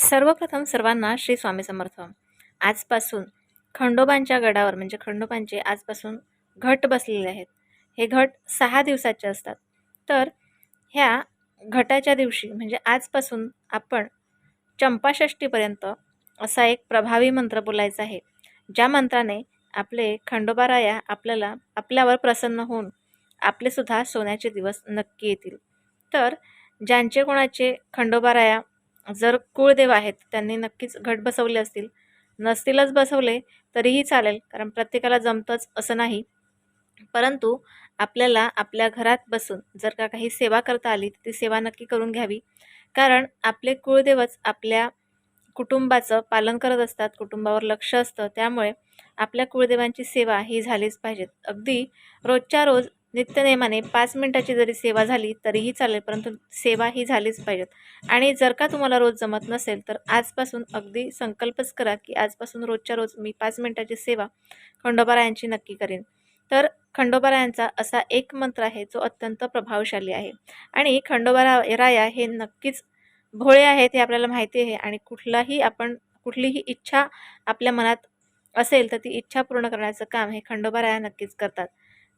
सर्वप्रथम सर्वांना श्री स्वामी समर्थ. आजपासून खंडोबांच्या गडावर म्हणजे खंडोबांचे आजपासून घट बसलेले आहेत. हे घट सहा दिवसाचे असतात. तर ह्या घटाच्या दिवशी म्हणजे आजपासून आपण चंपाषष्टीपर्यंत असा एक प्रभावी मंत्र बोलायचा आहे. ज्या मंत्राने आपले खंडोबाराया आपल्याला आपल्यावर प्रसन्न होऊन आपलेसुद्धा सोन्याचे दिवस नक्की येतील. तर ज्यांचे कोणाचे खंडोबाराया जर कुळदेव आहेत त्यांनी नक्कीच घट बसवले असतील. नसतीलच बसवले तरीही चालेल कारण प्रत्येकाला जमतंच असं नाही. परंतु आपल्याला आपल्या घरात बसून जर का काही सेवा करता आली तर ती सेवा नक्की करून घ्यावी. कारण आपले कुळदेवच आपल्या कुटुंबाचं पालन करत असतात कुटुंबावर लक्ष असतं त्यामुळे आपल्या कुळदेवांची सेवा ही झालीच पाहिजेत. अगदी रोजच्या रोज नित्यनेमाने पाच मिनटाची जरी सेवा झाली तरीही चालेल परंतु सेवा ही झालीच पाहिजेत. आणि जर का तुम्हाला रोज जमत नसेल तर आजपासून अगदी संकल्पच करा की आजपासून रोजच्या रोज मी पाच मिनटाची सेवा खंडोबारायांची नक्की करेन. तर खंडोबारायांचा असा एक मंत्र आहे जो अत्यंत प्रभावशाली आहे. आणि खंडोबारा राया हे नक्कीच भोळे आहेत हे आपल्याला माहिती आहे. आणि कुठलाही आपण कुठलीही इच्छा आपल्या मनात असेल तर ती इच्छा पूर्ण करण्याचं काम हे खंडोबाराया नक्कीच करतात.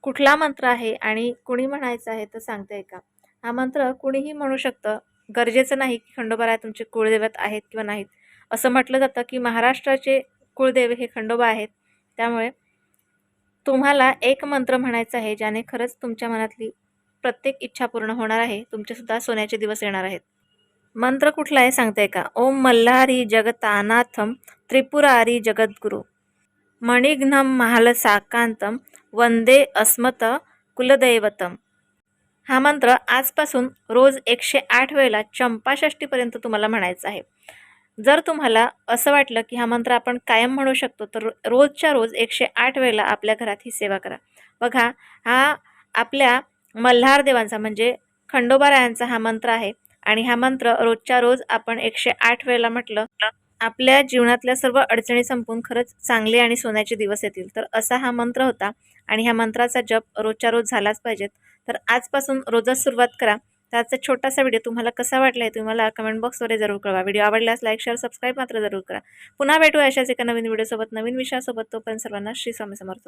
कुठला मंत्र आहे आणि कुणी म्हणायचं आहे तर सांगते का? हा मंत्र कुणीही म्हणू शकतं. गरजेचं नाही की खंडोबा राय तुमचे कुळदैवत आहेत किंवा नाहीत. असं म्हटलं जातं की महाराष्ट्राचे कुळदेव हे खंडोबा आहेत. त्यामुळे तुम्हाला एक मंत्र म्हणायचा आहे ज्याने खरंच तुमच्या मनातली प्रत्येक इच्छा पूर्ण होणार आहे. तुमचेसुद्धा सोन्याचे दिवस येणार आहेत. मंत्र कुठला आहे सांगताय का? ओम मल्हारी जगतानाथम त्रिपुरारी जगद्गुरु. मणिघ्नम महालसाकांतम वंदे अस्मत कुलदैवतम. हा मंत्र आजपासून रोज एकशे आठ वेळेला चंपाषष्टीपर्यंत तुम्हाला म्हणायचा आहे. जर तुम्हाला असं वाटलं की हा मंत्र आपण कायम म्हणू शकतो तर रोजच्या रोज एकशे आठ वेळेला आपल्या घरात ही सेवा करा. बघा हा आपल्या मल्हार देवांचा म्हणजे खंडोबारायांचा हा मंत्र आहे. आणि हा मंत्र रोजच्या रोज आपण एकशे आठ वेळेला म्हटलं आपल्या जीवनातल्या सर्व अडचणी संपून खरंच चांगले आणि सोन्याचे दिवस येतील. तर असा हा मंत्र होता आणि ह्या मंत्राचा जप रोजच्या रोज झालाच पाहिजेत. तर आजपासून रोजच सुरुवात करा. त्याचा छोटासा व्हिडिओ तुम्हाला कसा वाटला आहे तुम्हाला कमेंट बॉक्सवर जरूर कळवा. व्हिडिओ आवडल्यास लाईक शेअर सबस्क्राईब मात्र जरूर करा. पुन्हा भेटू अशाच एका नवीन व्हिडिओसोबत नवीन विषयासोबत. तोपर्यंत सर्वांना श्री स्वामी समर्थ.